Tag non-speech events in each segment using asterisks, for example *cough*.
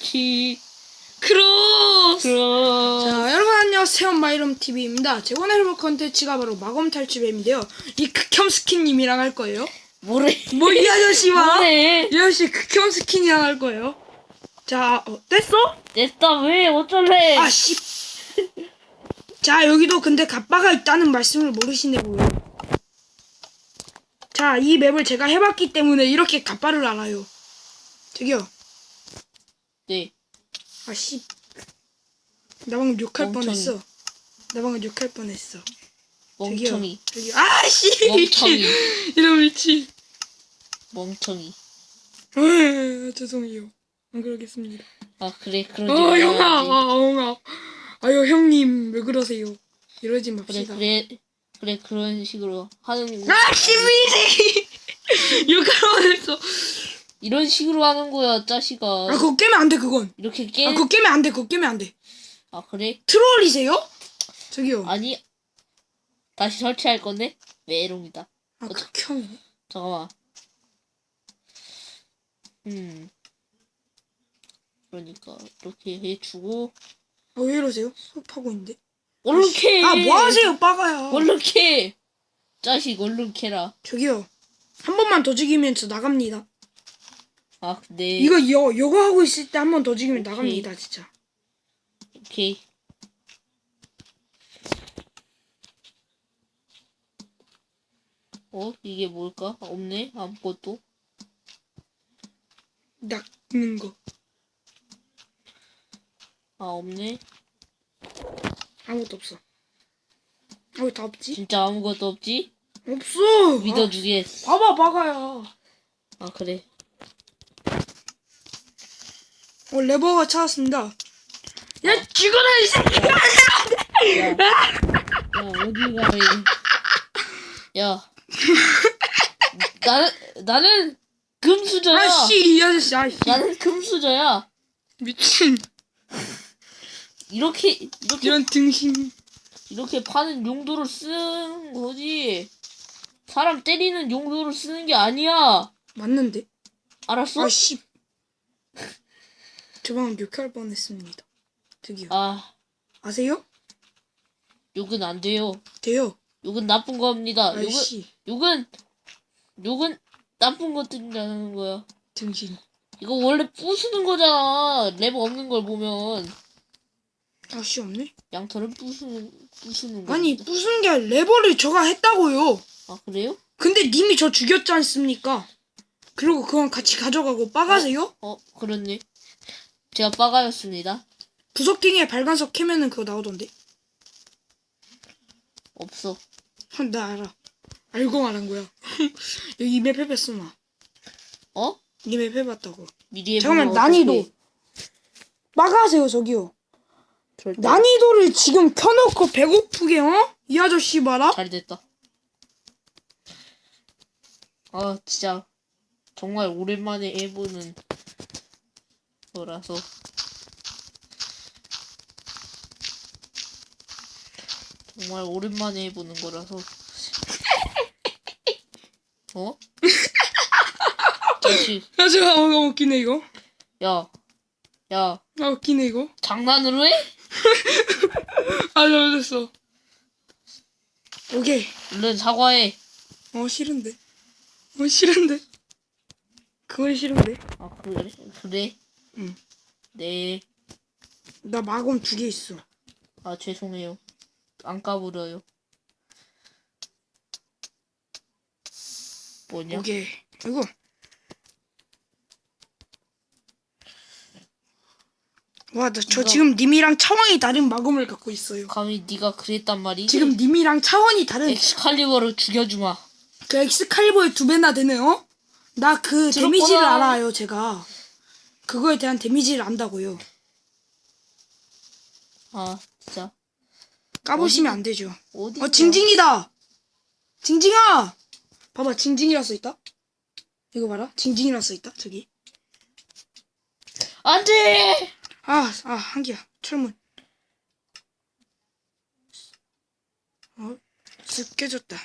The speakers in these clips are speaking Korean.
키 크로스! 크로 자, 여러분 안녕하세요. 마이럼 TV입니다. 제 오늘 해볼 컨텐츠가 바로 마검 탈출맵인데요. 이 극혐 스킨님이랑 할 거예요. 뭐래 뭐 이 아저씨와 *laughs* 뭐래 이 아저씨 극혐 스킨이랑 할 거예요. 자, 어, 됐어? 됐다 왜 어쩔래 아, 씨. 자, 여기도 근데 갑바가 있다는 말씀을 모르시네 보여. 자, 이 맵을 제가 해봤기 때문에 이렇게 갑바를 알아요. 저기요. 네 아, 씨. 나 방금 욕할 멍청이. 뻔했어. 나 방금 욕할 뻔했어. 멍청이 저기요. *laughs* 아, 씨. 멍청이 이런 미친. 멍청이 아, 죄송해요. 안 그러겠습니다. 아 그래 그러지 어, 형아, 말아야지 아, 형아. 아유, 형님, 왜 그러세요? 이러지 그래 맙시다. 그래 그래 그런 식으로 하는 아, 씨 미지! 욕할 뻔했어. 이런 식으로 하는 거야 짜식아 아, 그거 깨면 안 돼, 그건. 이렇게 아, 깨 그거 깨면 안 돼, 그거 깨면 안 돼. 아 그래 트롤이세요? 저기요. 아, 아니 다시 설치할 건데 메롱이다 극혐. 잠깐만 음 그러니까 이렇게 해주고 아, 왜 이러세요? 수업하고 있는데. 얼른 캐 아, 뭐 하세요, 빠가야. 얼른 캐 짜식 얼른 캐라 저기요. 한 번만 더 죽이면 저 나갑니다. 아 근데 이거 여, 이거 하고 있을 때 한 번 더 죽이면 오케이. 나갑니다, 진짜. 오케이 어 이게 뭘까 없네 아무것도 낚는 거. 아 없네 아무것도 없어. 아, 왜다 없지? 진짜 아무것도 없지 없어! 믿어주겠어 아, 봐봐, 빠가야. 아 그래 어, 레버가 찾았습니다. 야, 죽어라, 이 새끼! 야, 야 어디가 왜? 야, 나는 나는 금수저야. 아씨, 이 아저씨, 아씨. 나는 금수저야. 미친. 이렇게 이렇게 이런 등신. 이렇게 파는 용도로 쓰는 거지. 사람 때리는 용도로 쓰는 게 아니야. 맞는데? 알았어? 아씨. 저 방금 욕할 뻔했습니다. 저기요. 아, 아세요? 욕은 안 돼요. 돼요. 욕은 나쁜 겁니다. 욕은 아씨. 욕은 욕은 나쁜 것들이라는 거야. 등신. 이거 원래 부수는 거잖아. 레버 없는 걸 보면 아씨 없네? 양털을 부수는 부수는 거. 아니, 무슨 게 레버를 저가 했다고요. 아 그래요? 근데 님이 저 죽였지 않습니까? 그리고 그건 같이 가져가고 빠가세요? 어 그렇네. 제가 빠가였습니다. 부석탱이에 발간석 캐면은 그거 나오던데. 없어. 헉, 나 알아. 알고 말한 거야. *laughs* 여기 이 맵 해봤어, 나. 어? 이 맵 해봤다고. 미리 잠깐만, 난이도. 빠가세요, 저기요. 절대. 난이도를 지금 켜놓고 배고프게, 어? 이 아저씨 봐라. 잘 됐다. 아 진짜 정말 오랜만에 해보는 거라서 정말 오랜만에 해보는 거라서 *laughs* 어? 자식 야, 저, 아, 웃기네, 이거. 야, 야, 아, 웃기네, 이거. 장난으로 해? *laughs* 아, 잘못했어. 오케이. 얼른 사과해. 어, 싫은데. 어, 싫은데. 그건 싫은데. 아, 그래? 그래? 응. 네. 나 마검 두 개 있어. 아, 죄송해요. 안 까불어요. 뭐냐? 오케이. 이거. 와, 나저 지금 님이랑 차원이 다른 마검을 갖고 있어요. 감히 네가 그랬단 말이지? 지금 님이랑 차원이 다른 엑스칼리버를 죽여주마. 그 엑스칼리버의 두 배나 되네요. 어? 나 그. 데미지를 알아요, 제가. 그거에 대한 데미지를 안다고요. 아, 진짜. 까보시면 안 되죠. 어디? 어, 징징이다! 징징아! 봐봐, 징징이라 써 있다? 이거 봐라. 징징이라 써 있다, 저기. 안 돼! 아, 아, 한기야. 철문. 어, 쓱 깨졌다.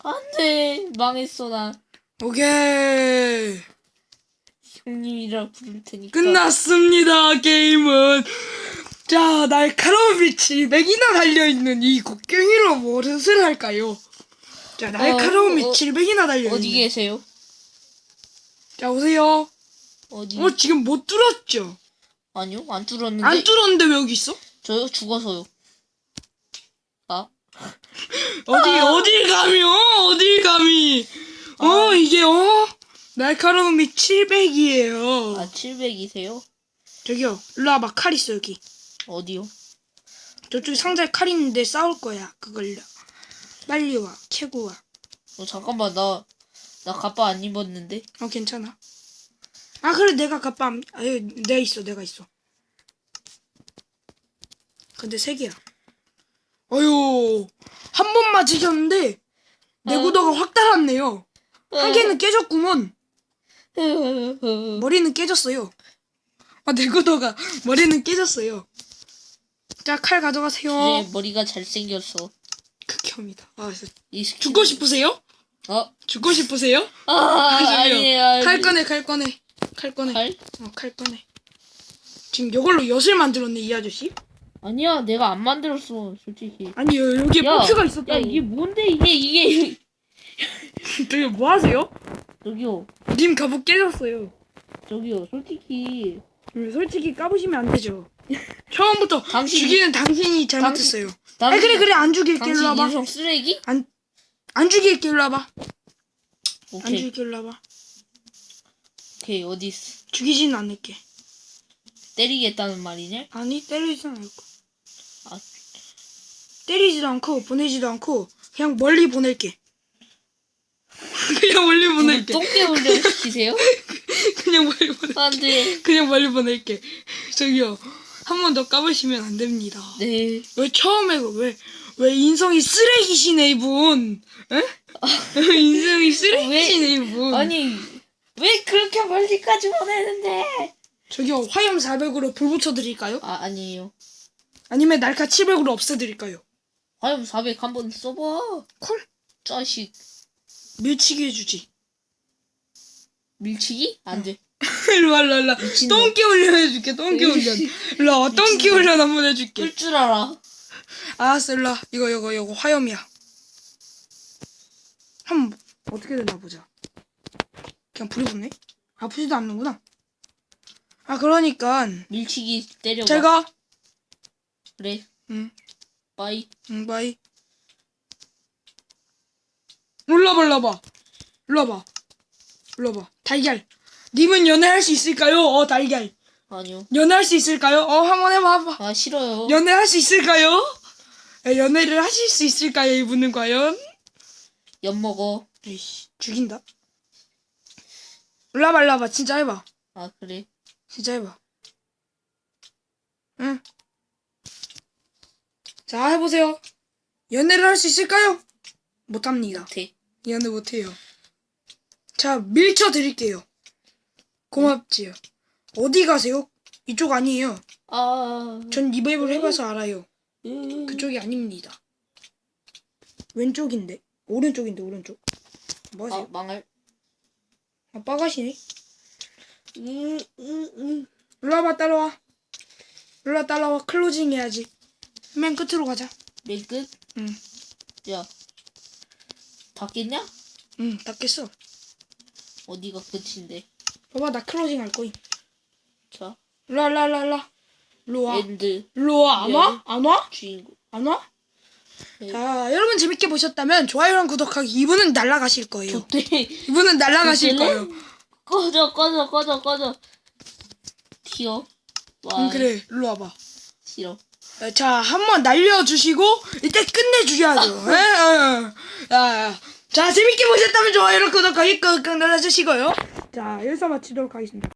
안 돼! 망했어, 나. 오케이. 형님이라 부를 테니까. 끝났습니다 게임은 자 날카로운 빛이 맥이나 달려있는 이 곡괭이로 무엇을 할까요? 자 날카로운 어, 어, 빛이 맥이나 달려있는 어디 계세요? 자 오세요 어디? 어 지금 못 뚫었죠? 아니요, 안 뚫었는데. 안 뚫었는데 왜 여기 있어? 저요 죽어서요. 아, 어디 어딜 감히 어 어딜 감히 어 아. 이게 어 날카로운 빛 700이에요 아 700이세요? 저기요 일로 와봐 칼 있어 여기 어디요? 저쪽 상자에 칼 있는데 싸울 거야 그걸로 빨리 와 캐고 와 어 잠깐만 나나 가빠 안 입었는데. 어 괜찮아. 아 그래 내가 갑바 안- 아 여기 내가 있어 내가 있어. 근데 세 개야. 어휴 한번 맞으셨는데 내구도가 확 달았네요. 한 개는 깨졌구먼. 머리는 깨졌어요. 아 내구도가 머리는 깨졌어요. 자 칼 가져가세요. 네, 머리가 잘생겼어. 극혐이다. 아 진짜 이 스킨... 죽고 싶으세요? 어? 죽고 싶으세요? 아. 아니에요. 칼 꺼내 칼 꺼내 칼 꺼내. 칼? 어, 칼 꺼내. 지금 이걸로 엿을 만들었네, 이 아저씨. 아니야, 내가 안 만들었어, 솔직히. 아니, 여- 여기에 야, 버프가 야, 있었다고. 이게 뭔데, 이게, 이게. *laughs* 저기 뭐 하세요? 저기요, 님 갑옷 깨졌어요. 저기요, 솔직히. 음, 솔직히 까부시면 안 되죠. *laughs* 처음부터 당신- 죽이는 당신이 잘못했어요. 아 그래 그래 안 죽일게 당신 일로 와봐. 인성 쓰레기? 안, 안 죽일게 일로 와봐. 안 오케이, 죽일게 일로 와봐. 오케이, 어디 있어? 죽이지는 않을게. 때리겠다는 말이냐? 아니 때리지는 않고. 아. 때리지도 않고 보내지도 않고 그냥 멀리 보낼게. *laughs* 그냥 멀리 보낼게. 똥개 훈련 시키세요? 그냥 멀리 보내. 안 돼. 그냥 멀리 보낼게. 저기요. 한 번 더 까보시면 안 됩니다. 네. 왜 처음에 왜, 왜 인성이 쓰레기시네, 이분? 에? 인성이 쓰레기시네, 이분. 아니, 왜 그렇게 멀리까지 보내는데? 저기요, 화염 400으로 불 붙여드릴까요? 아, 아니에요. 아니면 날카 700으로 없애드릴까요? 화염 400 한번 써봐. 콜? 짜식. 밀치기 해주지. 밀치기? 안 돼. *laughs* 일로 와, 일로 와, 일로 와. 미친놈. 똥기 훈련 해줄게, 똥기 훈련. *laughs* 일로 와, 똥기 훈련 한번 해줄게. 끌줄 알아. 알았어, 일로 와. 이거, 이거, 이거 화염이야. 한번 어떻게 되나 보자. 그냥 불이 붙네? 아프지도 않는구나. 아, 그러니까 밀치기 때려봐. 잘 가. 그래. 응, 빠이. 응, 바이. 일로 와봐. 일로 와봐. 달걀. 님은 연애할 수 있을까요? 어, 달걀. 아니요. 연애할 수 있을까요? 어, 한번 해봐. 아, 싫어요. 연애할 수 있을까요? 에, 연애를 하실 수 있을까요, 이분은 과연? 엿 먹어. 에이씨, 죽인다. 일로 와봐. 진짜 해봐. 아, 그래. 진짜 해봐. 응. 자, 해보세요. 연애를 할 수 있을까요? 못합니다. 못해. 연애 못해요. 자, 밀쳐 드릴게요. 고맙지요. 어디 가세요? 이쪽 아니에요. 아. 전 이베이브를 해봐서 알아요. 음. 그쪽이 아닙니다. 왼쪽인데. 오른쪽인데, 오른쪽. 뭐 아, 하세요? 망할. 아, 빠가시네. 음, 음, 음. 일로 와봐, 따라와. 일로 와, 따라와. 클로징 해야지. 맨 끝으로 가자. 맨 끝? 응. 야. 닫겠냐? 응, 닫겠어. 어디가 끝인데? 봐봐, 나 클로징 할 거임. 자. 일로 와. 엔드 와, 안 와? 안 와? 주인공. 안 와? 네. 자, 여러분 재밌게 보셨다면 좋아요랑 구독하기 이분은 날라가실 거예요. 좋대. 이분은 날라가실 좋대네? 거예요. 꺼져, 꺼져, 꺼져, 꺼져. 튀어. 와. 응, 그래. 일로 와봐. 싫어. 어, 자, 한번 날려주시고 이때 끝내주셔야죠. 예? 어, 어. 야, 자, 재밌게 보셨다면 좋아요랑 구독하기 꾹꾹 눌러주시고요. 자, 여기서 마치도록 하겠습니다.